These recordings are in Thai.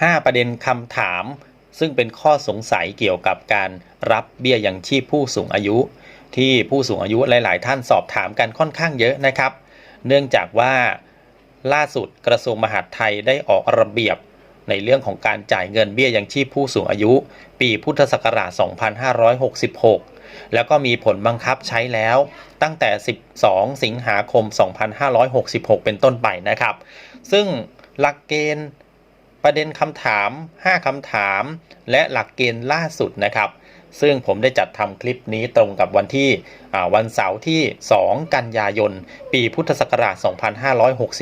5 ประเด็นคำถาม ซึ่งเป็นข้อสงสัยเกี่ยวกับการรับเบี้ยยังชีพผู้สูงอายุ ที่ผู้สูงอายุหลาย ๆ ท่านสอบถามกันค่อนข้างเยอะนะครับ เนื่องจากว่าล่าสุดกระทรวงมหาดไทยได้ออกระเบียบในเรื่องของการจ่ายเงินเบี้ยยังชีพผู้สูงอายุ ปีพุทธศักราช 2566 แล้วก็มีผลบังคับใช้แล้วตั้งแต่ 12 สิงหาคม 2566 เป็นต้นไปนะครับ ซึ่งหลักเกณฑ์ ประเด็นคำถาม 5 คำถาม และหลักเกณฑ์ล่าสุดนะครับ ซึ่งผมได้จัดทำคลิปนี้ตรงกับวันที่วันเสาร์ที่ 2 กันยายน ปีพุทธศักราช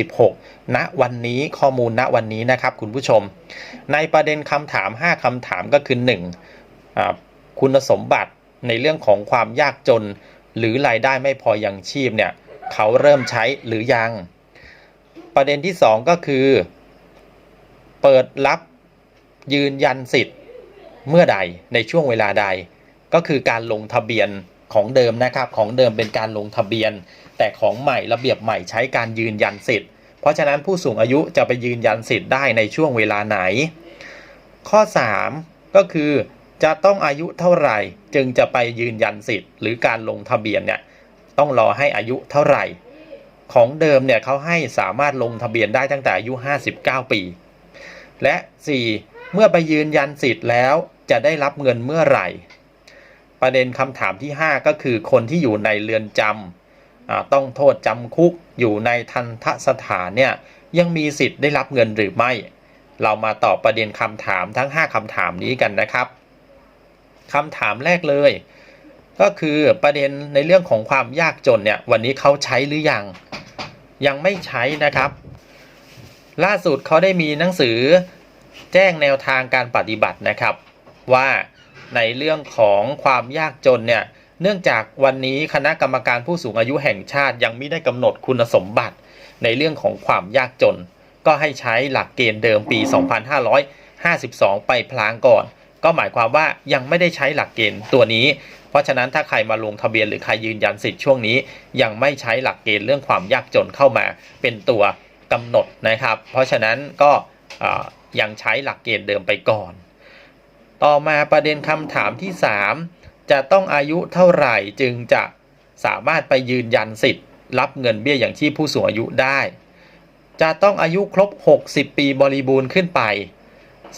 2566 ณ วันนี้ข้อมูลณวันนี้นะครับคุณผู้ชม ในประเด็นคำถาม 5 คำถามก็คือ1อ่าคุณสมบัติในเรื่องของความยากจน หรือรายได้ไม่พอยังชีพเนี่ยเขาเริ่มใช้หรือยัง ประเด็นที่ 2 ก็คือ เปิดรับยืนยันสิทธิ์เมื่อใดในช่วงเวลาใด ก็คือการลงทะเบียนของเดิมนะครับ ของเดิมเป็นการลงทะเบียน แต่ของใหม่ระเบียบใหม่ใช้การยืนยันสิทธิ์ เพราะฉะนั้นผู้สูงอายุจะไปยืนยันสิทธิ์ได้ในช่วงเวลาไหน ข้อ 3 ก็คือจะต้องอายุเท่าไหร่จึงจะไปยืนยันสิทธิ์ หรือการลงทะเบียนเนี่ยต้องรอให้อายุเท่าไหร่ ของเดิมเนี่ยเขาให้สามารถลงทะเบียนได้ตั้งแต่อายุ 59 ปี และ 4 เมื่อไปยืนยันสิทธิ์แล้วจะได้รับเงินเมื่อไหร่ ประเด็นคำถามที่ 5 ก็คือคนที่อยู่ในเรือนจำต้องโทษจำคุกอยู่ในทันทสถานเนี่ยยังมีสิทธิ์ได้รับเงินหรือไม่ เรามาตอบประเด็นคำถามทั้ง 5คำถามนี้กันนะครับคำถามแรกเลย ก็คือประเด็นในเรื่องของความยากจนเนี่ยวันนี้เขาใช้หรือยังยังไม่ใช้นะครับ ล่าสุดเขาได้มีหนังสือแจ้งแนวทางการปฏิบัตินะครับ ว่าในเรื่องของความยากจนเนี่ยเนื่องจากวันนี้คณะกรรมการผู้สูงอายุแห่งชาติยังไม่ได้กำหนดคุณสมบัติในเรื่องของความยากจน ก็ให้ใช้หลักเกณฑ์เดิมปี 2552 ไปพลางก่อน ก็หมายความว่ายังไม่ได้ใช้หลักเกณฑ์ตัวนี้ เพราะฉะนั้นถ้าใครมาลงทะเบียนหรือใครยืนยันสิทธิ์ช่วงนี้ ยังไม่ใช้หลักเกณฑ์เรื่องความยากจนเข้ามาเป็นตัว กำหนดนะครับ เพราะฉะนั้นก็ยังใช้หลักเกณฑ์เดิมไปก่อน ต่อมาประเด็นคำถามที่ 3 จะต้องอายุเท่าไหร่จึงจะสามารถไปยืนยันสิทธิ์ รับเงินเบี้ยอย่างชีพผู้สูงอายุได้ จะต้องอายุครบ 60 ปีบริบูรณ์ขึ้นไป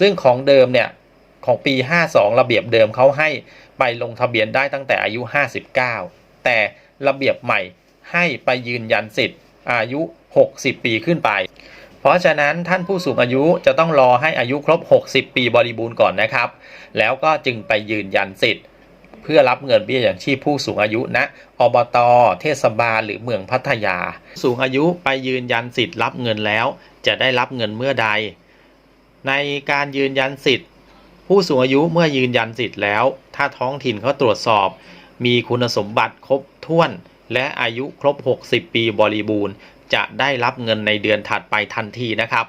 ซึ่งของเดิมเนี่ยของปี 52 ระเบียบเดิมเขาให้ไปลงทะเบียนได้ตั้งแต่อายุ 59 แต่ระเบียบใหม่ให้ไปยืนยันสิทธิ์ อายุ 60 ปีขึ้นไป เพราะฉะนั้นท่านผู้สูงอายุจะต้องรอให้อายุครบ 60 ปีบริบูรณ์ก่อนนะครับ แล้วก็จึงไปยืนยันสิทธิ์ เพื่อรับเงินเบี้ยอย่างชีพผู้สูงอายุณอบต เทศบาลหรือเมืองพัทยา สูงอายุไปยืนยันสิทธิ์รับเงินแล้ว จะได้รับเงินเมื่อใด ในการยืนยันสิทธิ์ผู้สูงอายุเมื่อยืนยันสิทธิ์แล้ว ถ้าท้องถิ่นเขาตรวจสอบ มีคุณสมบัติครบถ้วน และอายุครบ 60 ปีบริบูรณ์ จะได้รับเงินในเดือนถัดไปทันทีนะครับ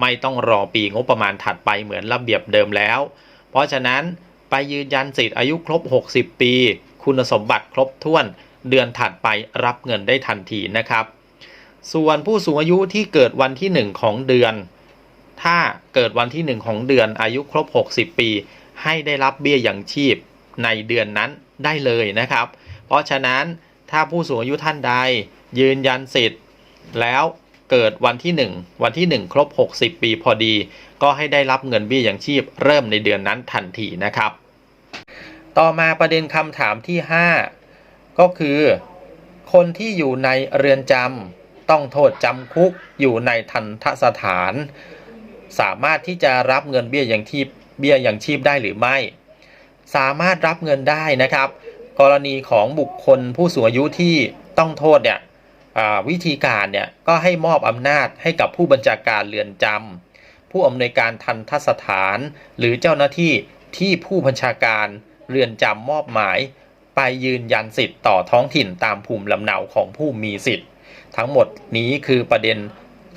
ไม่ต้องรอปีงบประมาณถัดไปเหมือนระเบียบเดิมแล้ว เพราะฉะนั้นไปยืนยันสิทธิ์อายุครบ 60 ปี คุณสมบัติครบถ้วน เดือนถัดไปรับเงินได้ทันทีนะครับ ส่วนผู้สูงอายุที่เกิดวันที่ 1 ของเดือน ถ้าเกิดวันที่ 1 ของเดือนอายุครบ 60 ปี ให้ได้รับเบี้ยอย่างชีพในเดือนนั้นได้เลยนะครับ เพราะฉะนั้น ถ้าผู้สูงอายุท่านใด ยืนยันสิทธิ์ แล้วเกิดวันที่ 1 วันที่ 1 ครบ 60 ปีพอดี ก็ให้ได้รับเงินเบี้ยอย่างชีพเริ่มในเดือนนั้นทันทีนะครับ ต่อมาประเด็นคำถามที่ 5 ก็คือ คนที่อยู่ในเรือนจำต้องโทษจำคุกอยู่ในทันทสถาน สามารถที่จะรับเงินเบี้ยอย่างชีพเบี้ยอย่างชีพได้หรือไม่ สามารถรับเงินได้นะครับ กรณีของบุคคลผู้สูงอายุที่ต้องโทษเนี่ยวิธีการเนี่ยก็ให้มอบอำนาจให้กับผู้บัญชาการเรือนจำผู้อำนวยการทันทสถาน หรือเจ้าหน้าที่ที่ผู้บัญชาการเรือนจำมอบหมาย ไปยืนยันสิทธิ์ต่อท้องถิ่นตามภูมิลำเนาของผู้มีสิทธิ์ ทั้งหมดนี้คือประเด็น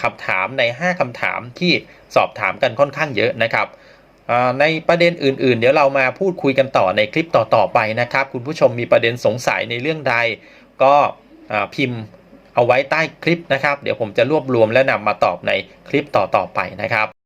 คำถามใน 5คำถามที่สอบถามกันค่อนข้างเยอะนะครับ ในประเด็นอื่น ๆ เดี๋ยวเรามาพูดคุยกันต่อในคลิปต่อ ๆ ไปนะครับ คุณผู้ชมมีประเด็นสงสัยในเรื่องใด ก็พิมพ์เอาไว้ใต้คลิปนะครับ เดี๋ยวผมจะรวบรวมและนำมาตอบในคลิปต่อ ๆ ไปนะครับ